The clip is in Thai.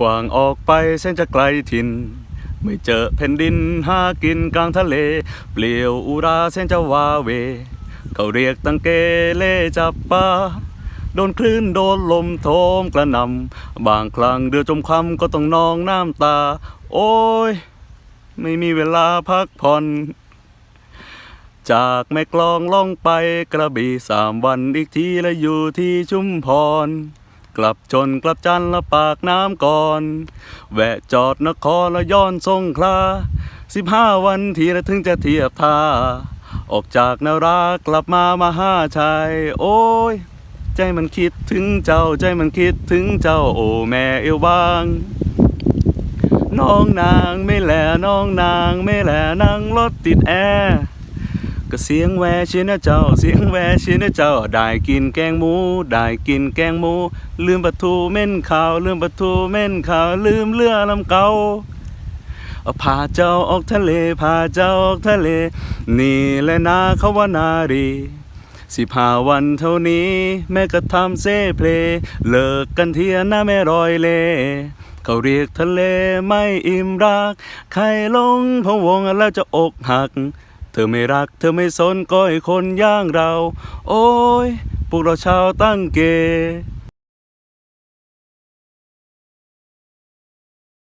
กว้างออกไปเส้นจะไกลถิ่น ไม่เจอแผ่นดินหากินกลางทะเล เปลี่ยวอุราเส้นจะวาเว เขาเรียกตังเกเลจับปลาโดนคลื่นโดนลมโทมกระนำบางครั้งเรือจมคำก็ต้องนองน้ำตา โอ้ย ไม่มีเวลาพักผ่อนจากแม่กลองล่องไปกระบี่สามวันอีกทีและอยู่ที่ชุมพร กลับชนกลับจันละปากน้ำก่อน แวะจอดนครละย้อนสงขลาสิบห้าวันทีละถึงจะเทียบท่า ออกจากนารากลับมามาห้าชัย โอ้ย ใจมันคิดถึงเจ้าใจมันคิดถึงเจ้าโอ้แม่เอวบางน้องนางไม่แลน้องนางไม่แลนั่งรถติดแอร์ ก็เสียงแวชินะเจ้า เสียงแวชินะเจ้า ได้กินแกงหมู ได้กินแกงหมู ลืมปลาทูเม่นข้าว ลืมปลาทูเม่นข้าว ลืมเรือลำเก่าเอาพาเจ้าออกทะเล พาเจ้าออกทะเล นี่แหละนาเขาว่านารีสิบห้าวันเท่านี้ แม่ก็ทำเซ่เพลงเลิกกันเทียนนะแม่รอยเลเขาเรียกทะเลไม่อิ่มรัก ใครลงพะวงแล้วจะอกหัก ธอไม่รัก เธอไม่สนก้อยคนย่างเรา โอ้ยพวกเราชาวตั้งเก